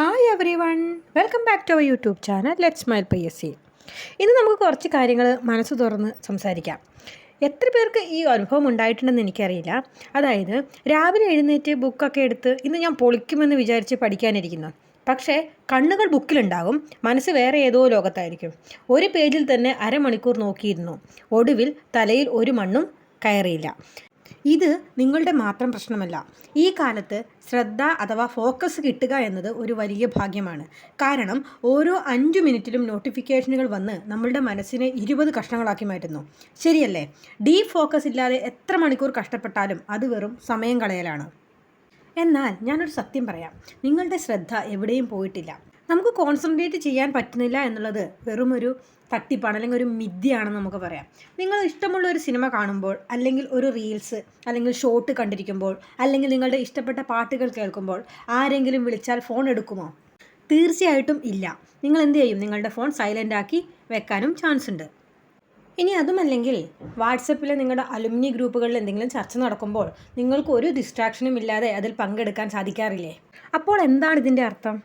Hi everyone welcome back to our YouTube channel let smile by S C ഇന്ന് നമുക്ക് കുറച്ച് കാര്യങ്ങൾ മനസ്സ് തുറന്ന് സംസാരിക്കാം. എത്ര പേർക്ക് ഈ അനുഭവം ഉണ്ടായിട്ടുണ്ടെന്ന് എനിക്കറിയില്ല. അതായത് രാവിലെ എഴുന്നേറ്റ് ബുക്കൊക്കെ എടുത്ത് ഇന്ന് ഞാൻ പൊളിക്കുമെന്ന് വിചാരിച്ച് പഠിക്കാനിരിക്കുന്നു. പക്ഷേ കണ്ണുകൾ ബുക്കിലുണ്ടാകും മനസ്സ് വേറെ ഏതോ ലോകത്തായിരിക്കും. ഒരു പേജിൽ തന്നെ അരമണിക്കൂർ നോക്കിയിരുന്നു. ഒടുവിൽ തലയിൽ ഒരു മണ്ണും കയറിയില്ല. ഇത് നിങ്ങളുടെ മാത്രം പ്രശ്നമല്ല. ഈ കാലത്ത് ശ്രദ്ധ അഥവാ ഫോക്കസ് കിട്ടുക എന്നത് ഒരു വലിയ ഭാഗ്യമാണ്. കാരണം ഓരോ അഞ്ച് മിനിറ്റിലും നോട്ടിഫിക്കേഷനുകൾ വന്ന് നമ്മളുടെ മനസ്സിനെ ഇരുപത് കഷ്ണങ്ങളാക്കി മാറ്റുന്നു. ശരിയല്ലേ? ഡീപ് ഫോക്കസ് ഇല്ലാതെ എത്ര മണിക്കൂർ കഷ്ടപ്പെട്ടാലും അത് വെറും സമയം കളയലാണ്. എന്നാൽ ഞാനൊരു സത്യം പറയാം. നിങ്ങളുടെ ശ്രദ്ധ എവിടെയും പോയിട്ടില്ല. നമുക്ക് കോൺസെൻട്രേറ്റ് ചെയ്യാൻ പറ്റുന്നില്ല എന്നുള്ളത് വെറും ഒരു തട്ടിപ്പാണ് അല്ലെങ്കിൽ ഒരു മിഥ്യയാണെന്ന് നമുക്ക് പറയാം. നിങ്ങൾ ഇഷ്ടമുള്ള ഒരു സിനിമ കാണുമ്പോൾ അല്ലെങ്കിൽ ഒരു റീൽസ് അല്ലെങ്കിൽ ഷോർട്ട് കണ്ടിരിക്കുമ്പോൾ അല്ലെങ്കിൽ നിങ്ങളുടെ ഇഷ്ടപ്പെട്ട പാട്ടുകൾ കേൾക്കുമ്പോൾ ആരെങ്കിലും വിളിച്ചാൽ ഫോൺ എടുക്കുമോ? തീർച്ചയായിട്ടും ഇല്ല. നിങ്ങൾ എന്ത് ചെയ്യും? നിങ്ങളുടെ ഫോൺ സൈലന്റ് ആക്കി വെക്കാനും ചാൻസ് ഉണ്ട്. ഇനി അതുമല്ലെങ്കിൽ വാട്സപ്പിലെ നിങ്ങളുടെ അലുമിനി ഗ്രൂപ്പുകളിൽ എന്തെങ്കിലും ചർച്ച നടക്കുമ്പോൾ നിങ്ങൾക്ക് ഒരു ഡിസ്ട്രാക്ഷനും ഇല്ലാതെ അതിൽ പങ്കെടുക്കാൻ സാധിക്കാറില്ലേ? അപ്പോൾ എന്താണ് ഇതിന്റെ അർത്ഥം?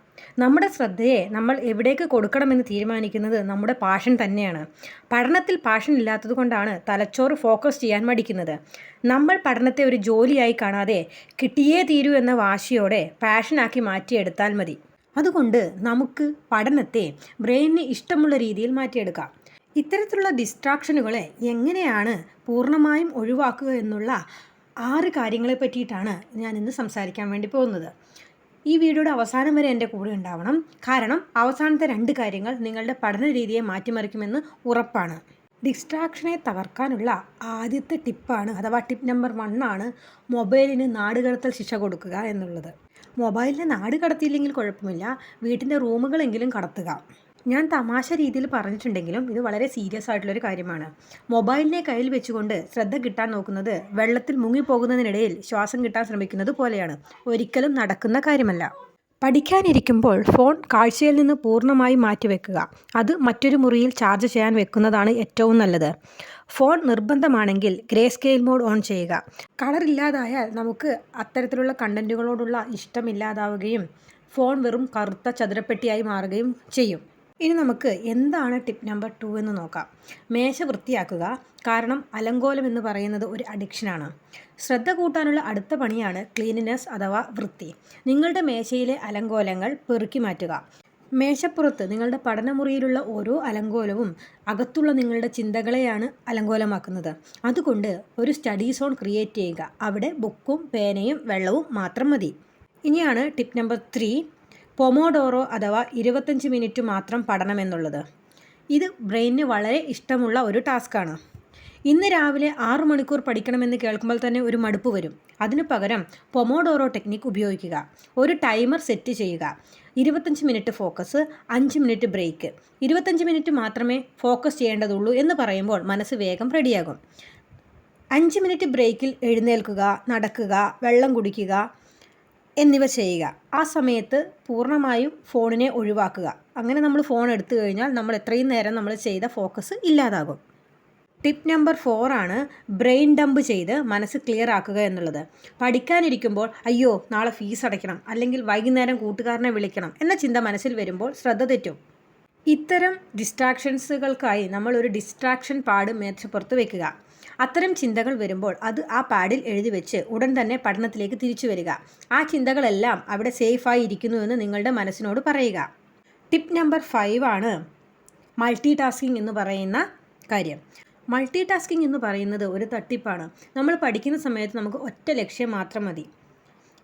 നമ്മുടെ ശ്രദ്ധയെ നമ്മൾ എവിടേക്ക് കൊടുക്കണമെന്ന് തീരുമാനിക്കുന്നത് നമ്മുടെ പാഷൻ തന്നെയാണ്. പഠനത്തിൽ പാഷൻ ഇല്ലാത്തത് കൊണ്ടാണ് തലച്ചോറ് ഫോക്കസ് ചെയ്യാൻ മടിക്കുന്നത്. നമ്മൾ പഠനത്തെ ഒരു ജോലിയായി കാണാതെ കിട്ടിയേ തീരൂ എന്ന വാശിയോടെ പാഷനാക്കി മാറ്റിയെടുത്താൽ മതി. അതുകൊണ്ട് നമുക്ക് പഠനത്തെ ബ്രെയിനിന് ഇഷ്ടമുള്ള രീതിയിൽ മാറ്റിയെടുക്കാം. ഇത്തരത്തിലുള്ള ഡിസ്ട്രാക്ഷനുകളെ എങ്ങനെയാണ് പൂർണമായും ഒഴിവാക്കുക എന്നുള്ള ആറ് കാര്യങ്ങളെ പറ്റിയിട്ടാണ് ഞാൻ ഇന്ന് സംസാരിക്കാൻ വേണ്ടി പോകുന്നത്. ഈ വീഡിയോയുടെ അവസാനം വരെ എന്റെ കൂടെ ഉണ്ടാവണം. കാരണം അവസാനത്തെ രണ്ട് കാര്യങ്ങൾ നിങ്ങളുടെ പഠന രീതിയെ മാറ്റിമറിക്കുമെന്ന് ഉറപ്പാണ്. ഡിസ്ട്രാക്ഷനെ തകർക്കാനുള്ള ആദ്യത്തെ ടിപ്പാണ് അഥവാ ടിപ്പ് നമ്പർ വൺ ആണ് മൊബൈലിന് നാടുകടത്തൽ ശിക്ഷ കൊടുക്കുക എന്നുള്ളത്. മൊബൈലിന് നാട് കടത്തിയില്ലെങ്കിൽ കുഴപ്പമില്ല. വീട്ടിന്റെ റൂമുകളെങ്കിലും കടത്തുക. ഞാൻ തമാശ രീതിയിൽ പറഞ്ഞിട്ടുണ്ടെങ്കിലും ഇത് വളരെ സീരിയസ് ആയിട്ടുള്ളൊരു കാര്യമാണ്. മൊബൈലിനെ കയ്യിൽ വെച്ചുകൊണ്ട് ശ്രദ്ധ കിട്ടാൻ നോക്കുന്നത് വെള്ളത്തിൽ മുങ്ങിപ്പോകുന്നതിനിടയിൽ ശ്വാസം കിട്ടാൻ ശ്രമിക്കുന്നത് പോലെയാണ്. ഒരിക്കലും നടക്കുന്ന കാര്യമല്ല. പഠിക്കാനിരിക്കുമ്പോൾ ഫോൺ കാഴ്ചയിൽ നിന്ന് പൂർണമായി മാറ്റിവെക്കുക. അത് മറ്റൊരു മുറിയിൽ ചാർജ് ചെയ്യാൻ വെക്കുന്നതാണ് ഏറ്റവും നല്ലത്. ഫോൺ നിർബന്ധമാണെങ്കിൽ ഗ്രേ സ്കെയിൽ മോഡ് ഓൺ ചെയ്യുക. കളർ ഇല്ലാതായാൽ നമുക്ക് അത്തരത്തിലുള്ള കണ്ടന്റുകളോടുള്ള ഇഷ്ടമില്ലാതാവുകയും ഫോൺ വെറും കറുത്ത ചതുരപ്പെട്ടിയായി മാറുകയും ചെയ്യും. ഇനി നമുക്ക് എന്താണ് ടിപ്പ് നമ്പർ ടു എന്ന് നോക്കാം. മേശ വൃത്തിയാക്കുക കാരണം അലങ്കോലം എന്ന് പറയുന്നത് ഒരു അഡിക്ഷനാണ് ശ്രദ്ധ കൂട്ടാനുള്ള അടുത്ത പണിയാണ് ക്ലീനിനെസ് അഥവാ വൃത്തി. നിങ്ങളുടെ മേശയിലെ അലങ്കോലങ്ങൾ പെറുക്കി മാറ്റുക. മേശപ്പുറത്ത് നിങ്ങളുടെ പഠനമുറിയിലുള്ള ഓരോ അലങ്കോലവും അകത്തുള്ള നിങ്ങളുടെ ചിന്തകളെയാണ് അലങ്കോലമാക്കുന്നത്. അതുകൊണ്ട് ഒരു സ്റ്റഡി സോൺ ക്രിയേറ്റ് ചെയ്യുക. അവിടെ ബുക്കും പേനയും വെള്ളവും മാത്രം മതി. ഇനിയാണ് ടിപ്പ് നമ്പർ ത്രീ പൊമോഡോറോ അഥവാ ഇരുപത്തഞ്ച് മിനിറ്റ് മാത്രം പഠനമെന്നുള്ളത്. ഇത് ബ്രെയിനിന് വളരെ ഇഷ്ടമുള്ള ഒരു ടാസ്ക്കാണ്. ഇന്ന് രാവിലെ ആറു മണിക്കൂർ പഠിക്കണമെന്ന് കേൾക്കുമ്പോൾ തന്നെ ഒരു മടുപ്പ് വരും. അതിനു പകരം പൊമോഡോറോ ടെക്നിക്ക് ഉപയോഗിക്കുക. ഒരു ടൈമർ സെറ്റ് ചെയ്യുക. ഇരുപത്തഞ്ച് മിനിറ്റ് ഫോക്കസ് അഞ്ച് മിനിറ്റ് ബ്രേക്ക്. ഇരുപത്തഞ്ച് മിനിറ്റ് മാത്രമേ ഫോക്കസ് ചെയ്യേണ്ടതുള്ളൂ എന്ന് പറയുമ്പോൾ മനസ്സ് വേഗം റെഡിയാകും. അഞ്ച് മിനിറ്റ് ബ്രേക്കിൽ എഴുന്നേൽക്കുക നടക്കുക വെള്ളം കുടിക്കുക എന്നിവ ചെയ്യുക. ആ സമയത്ത് പൂർണമായും ഫോണിനെ ഒഴിവാക്കുക. അങ്ങനെ നമ്മൾ ഫോൺ എടുത്തു കഴിഞ്ഞാൽ നമ്മൾ എത്രയും നേരം നമ്മൾ ചെയ്ത ഫോക്കസ് ഇല്ലാതാകും. ടിപ്പ് നമ്പർ ഫോറാണ് ബ്രെയിൻ ഡംപ് ചെയ്ത് മനസ്സ് ക്ലിയർ ആക്കുക എന്നുള്ളത്. പഠിക്കാനിരിക്കുമ്പോൾ അയ്യോ നാളെ ഫീസ് അടയ്ക്കണം അല്ലെങ്കിൽ വൈകുന്നേരം കൂട്ടുകാരനെ വിളിക്കണം എന്ന ചിന്ത മനസ്സിൽ വരുമ്പോൾ ശ്രദ്ധ തെറ്റും. ഇത്തരം ഡിസ്ട്രാക്ഷൻസുകൾക്കായി നമ്മൾ ഒരു ഡിസ്ട്രാക്ഷൻ പാഡ് മേശപ്പുറത്ത് വെക്കുക. അത്തരം ചിന്തകൾ വരുമ്പോൾ അത് ആ പാഡിൽ എഴുതി വെച്ച് ഉടൻ തന്നെ പഠനത്തിലേക്ക് തിരിച്ചു വരിക. ആ ചിന്തകളെല്ലാം അവിടെ സേഫായി ഇരിക്കുന്നു എന്ന് നിങ്ങളുടെ മനസ്സിനോട് പറയുക. ടിപ്പ് നമ്പർ ഫൈവ് ആണ് മൾട്ടി ടാസ്കിംഗ് എന്ന് പറയുന്ന കാര്യം. മൾട്ടി ടാസ്കിംഗ് എന്ന് പറയുന്നത് ഒരു തട്ടിപ്പാണ്. നമ്മൾ പഠിക്കുന്ന സമയത്ത് നമുക്ക് ഒറ്റ ലക്ഷ്യം മാത്രം മതി.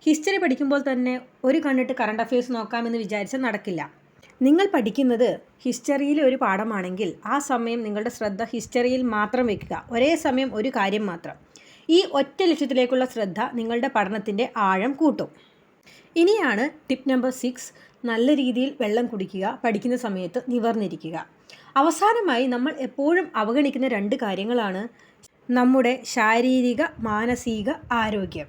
ഹിസ്റ്ററി പഠിക്കുമ്പോൾ തന്നെ ഒരു കണ്ണിട്ട് കറണ്ട് അഫയേഴ്സ് നോക്കാമെന്ന് വിചാരിച്ചാൽ നടക്കില്ല. നിങ്ങൾ പഠിക്കുന്നത് ഹിസ്റ്ററിയിലെ ഒരു പാഠമാണെങ്കിൽ ആ സമയം നിങ്ങളുടെ ശ്രദ്ധ ഹിസ്റ്ററിയിൽ മാത്രം വെക്കുക. ഒരേ സമയം ഒരു കാര്യം മാത്രം. ഈ ഒറ്റ ലക്ഷ്യത്തിലേക്കുള്ള ശ്രദ്ധ നിങ്ങളുടെ പഠനത്തിന്റെ ആഴം കൂട്ടും. ഇനിയാണ് ടിപ്പ് നമ്പർ സിക്സ് നല്ല രീതിയിൽ വെള്ളം കുടിക്കുക പഠിക്കുന്ന സമയത്ത് നിവർന്നിരിക്കുക. അവസാനമായി നമ്മൾ എപ്പോഴും അവഗണിക്കുന്ന രണ്ട് കാര്യങ്ങളാണ് നമ്മുടെ ശാരീരിക മാനസിക ആരോഗ്യം.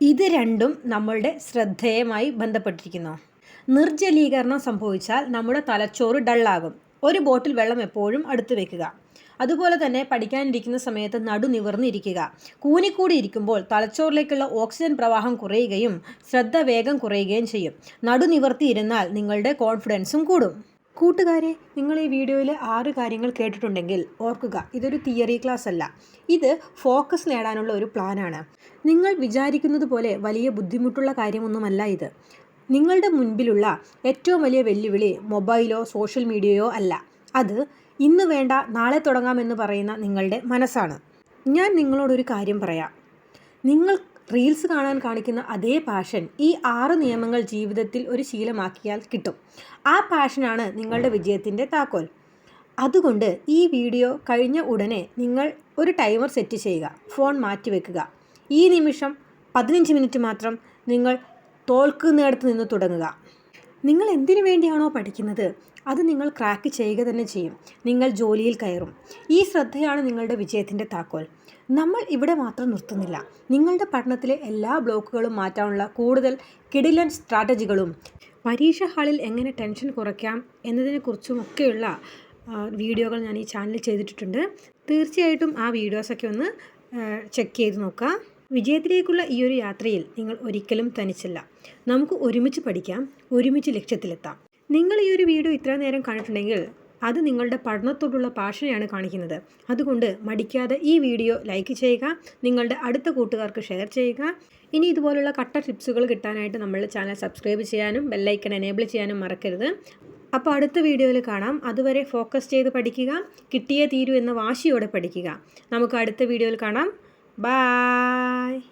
ഇത് രണ്ടും നമ്മളുടെ ശ്രദ്ധേയമായി ബന്ധപ്പെട്ടിരിക്കുന്നു. നിർജലീകരണം സംഭവിച്ചാൽ നമ്മുടെ തലച്ചോറ് ഡള്ളാകും. ഒരു ബോട്ടിൽ വെള്ളം എപ്പോഴും അടുത്ത് വെക്കുക. അതുപോലെ തന്നെ പഠിക്കാനിരിക്കുന്ന സമയത്ത് നടു നിവർന്നിരിക്കുക. കൂനിക്കൂടി ഇരിക്കുമ്പോൾ തലച്ചോറിലേക്കുള്ള ഓക്സിജൻ പ്രവാഹം കുറയുകയും ശ്രദ്ധ വേഗം കുറയുകയും ചെയ്യും. നടു നിവർത്തിയിരുന്നാൽ നിങ്ങളുടെ കോൺഫിഡൻസും കൂടും. കൂട്ടുകാരെ നിങ്ങൾ ഈ വീഡിയോയിൽ ആറ് കാര്യങ്ങൾ കേട്ടിട്ടുണ്ടെങ്കിൽ ഓർക്കുക ഇതൊരു തിയറി ക്ലാസ് അല്ല. ഇത് ഫോക്കസ് നേടാനുള്ള ഒരു പ്ലാനാണ്. നിങ്ങൾ വിചാരിക്കുന്നത് പോലെ വലിയ ബുദ്ധിമുട്ടുള്ള കാര്യമൊന്നുമല്ല ഇത്. നിങ്ങളുടെ മുൻപിലുള്ള ഏറ്റവും വലിയ വെല്ലുവിളി മൊബൈലോ സോഷ്യൽ മീഡിയയോ അല്ല. അത് ഇന്ന് വേണ്ട നാളെ തുടങ്ങാമെന്ന് പറയുന്ന നിങ്ങളുടെ മനസ്സാണ്. ഞാൻ നിങ്ങളോടൊരു കാര്യം പറയാം. നിങ്ങൾ റീൽസ് കാണാൻ കാണിക്കുന്ന അതേ പാഷൻ ഈ ആറ് നിയമങ്ങൾ ജീവിതത്തിൽ ഒരു ശീലമാക്കിയാൽ കിട്ടും. ആ പാഷനാണ് നിങ്ങളുടെ വിജയത്തിന്റെ താക്കോൽ. അതുകൊണ്ട് ഈ വീഡിയോ കഴിഞ്ഞ ഉടനെ നിങ്ങൾ ഒരു ടൈമർ സെറ്റ് ചെയ്യുക. ഫോൺ മാറ്റിവെക്കുക. ഈ നിമിഷം പതിനഞ്ച് മിനിറ്റ് മാത്രം നിങ്ങൾ തോൽക്കുന്നിടത്ത് നിന്ന് തുടങ്ങുക. നിങ്ങൾ എന്തിനു വേണ്ടിയാണോ പഠിക്കുന്നത്? അത് നിങ്ങൾ ക്രാക്ക് ചെയ്യുക തന്നെ ചെയ്യും. നിങ്ങൾ ജോലിയിൽ കയറും. ഈ ശ്രദ്ധയാണ് നിങ്ങളുടെ വിജയത്തിന്റെ താക്കോൽ. നമ്മൾ ഇവിടെ മാത്രം നിർത്തുന്നില്ല. നിങ്ങളുടെ പഠനത്തിലെ എല്ലാ ബ്ലോക്കുകളും മാറ്റാനുള്ള കൂടുതൽ കിടിലൻ സ്ട്രാറ്റജികളും പരീക്ഷ ഹാളിൽ എങ്ങനെ ടെൻഷൻ കുറയ്ക്കാം എന്നതിനെക്കുറിച്ചുമൊക്കെയുള്ള വീഡിയോകൾ ഞാൻ ഈ ചാനലിൽ ചെയ്തിട്ടുണ്ട് തീർച്ചയായിട്ടും ആ വീഡിയോസൊക്കെ ഒന്ന് ചെക്ക് ചെയ്ത് നോക്കുക. വിജയത്തിലേക്കുള്ള ഈ ഒരു യാത്രയിൽ നിങ്ങൾ ഒരിക്കലും തനിച്ചല്ല. നമുക്ക് ഒരുമിച്ച് പഠിക്കാം ഒരുമിച്ച് ലക്ഷ്യത്തിലെത്താം. നിങ്ങൾ ഈ ഒരു വീഡിയോ ഇത്ര നേരം കണ്ടിട്ടുണ്ടെങ്കിൽ അത് നിങ്ങളുടെ പഠനത്തോടുള്ള പാഷനെയാണ് കാണിക്കുന്നത്. അതുകൊണ്ട് മടിക്കാതെ ഈ വീഡിയോ ലൈക്ക് ചെയ്യുക നിങ്ങളുടെ അടുത്ത കൂട്ടുകാർക്ക് ഷെയർ ചെയ്യുക. ഇനി ഇതുപോലുള്ള കട്ട ടിപ്സുകൾ കിട്ടാനായിട്ട് നമ്മളുടെ ചാനൽ സബ്സ്ക്രൈബ് ചെയ്യാനും ബെല്ലൈക്കൺ എനേബിൾ ചെയ്യാനും മറക്കരുത്. അപ്പോൾ അടുത്ത വീഡിയോയിൽ കാണാം. അതുവരെ ഫോക്കസ് ചെയ്ത് പഠിക്കുക കിട്ടിയേ തീരൂ എന്ന വാശിയോടെ പഠിക്കുക. നമുക്ക് അടുത്ത വീഡിയോയിൽ കാണാം. Bye!